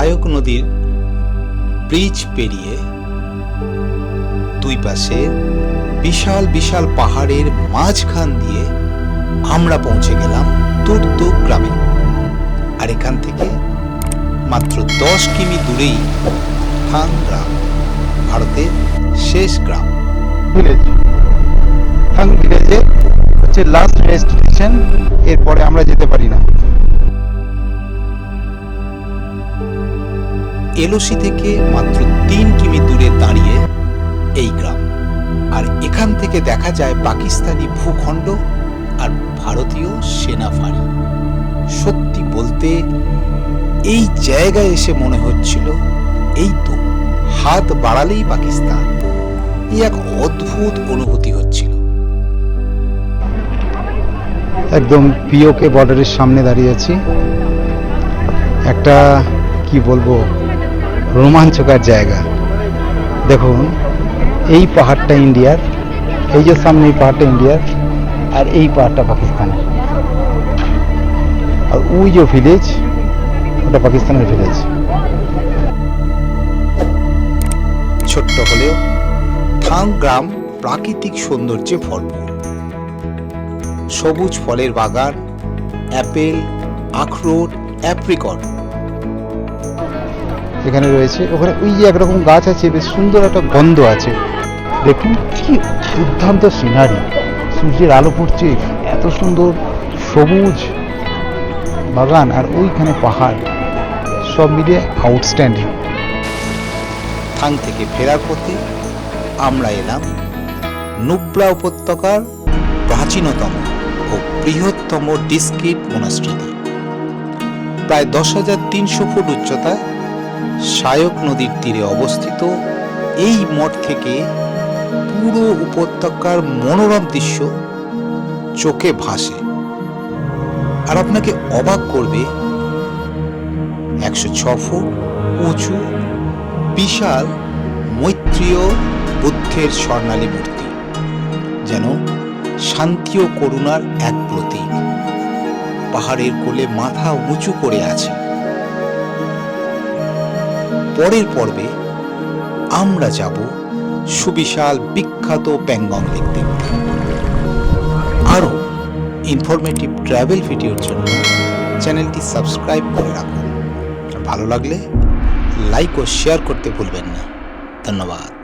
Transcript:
সায়ক নদীর ব্রিজ পেরিয়ে দুই পাশে বিশাল বিশাল পাহাড়ের মাঝখান দিয়ে আমরা পৌঁছে গেলাম তুর্ত গ্রামে। আর এখান থেকে মাত্র দশ কিমি দূরেই থাং গ্রাম, ভারতের শেষ গ্রাম। ভিলেজ থাং ভিলেজে হচ্ছে লাস্ট ডেস্টিনেশন এরপরে আমরা যেতে পারি না। এলওসি থেকে মাত্র তিন কিমি দূরে দাঁড়িয়ে এই গ্রাম। আর এখান থেকে দেখা যায় পাকিস্তানি ভূখণ্ড আর ভারতীয় সেনা ফাঁড়ি সত্যি বলতে, এই জায়গায় এসে মনে হচ্ছিল, এই তো হাত বাড়ালেই পাকিস্তান। এই এক অদ্ভুত অনুভূতি হচ্ছিল। একদম পিওকে বর্ডারের সামনে দাঁড়িয়ে আছি। একটা, কি বলব রোমাঞ্চকর জায়গা। দেখুন, এই পাহাড়টা ইন্ডিয়ার, এই যে সামনে এই পাহাড়টা ইন্ডিয়ার, আর এই পাহাড়টা পাকিস্তানের। আর ওই যে ভিলেজ ওটা পাকিস্তানের ভিলেজ ছোট্ট হলেও থাং গ্রাম প্রাকৃতিক সৌন্দর্যে ভরপুর। সবুজ ফলের বাগান, অ্যাপেল, আখরোট, অ্যাপ্রিকট এখানে রয়েছে, ওখানে ওই যে একরকম গাছ আছে, বেশ সুন্দর একটা গন্ধ আছে। দেখুন, কি দুর্দান্ত সিনারি। সূর্যের আলো পড়ছে, এত সুন্দর সবুজ বাগান আর ওইখানে পাহাড়। সব মিলিয়ে আউটস্ট্যান্ডিং থাং থেকে ফেরার পথে আমরা এলাম নুব্রা উপত্যকার প্রাচীনতম ও বৃহত্তম ডিস্কিট মোনাস্ট্রিতে প্রায় দশ হাজার তিনশো ফুট উচ্চতায় সায়ক নদীর তীরে অবস্থিত এই মঠ থেকে পুরো উপত্যকার মনোরম দৃশ্য চোখে ভাসে। আর আপনাকে অবাক করবে, একশো ছ ফুট উঁচু, বিশাল মৈত্রীয় বুদ্ধের স্বর্ণালী মূর্তি, যেন শান্তি ও করুণার এক প্রতীক। পাহাড়ের কোলে মাথা উঁচু করে আছে। পরের পর্বে আমরা যাব সুবিশাল বিখ্যাত প্যাংগং লেক দেখতে। আরও ইনফরমেটিভ ট্রাভেল ভিডিওর জন্য চ্যানেলটি সাবস্ক্রাইব করে রাখুন। ভালো লাগলে লাইক ও শেয়ার করতে ভুলবেন না। ধন্যবাদ।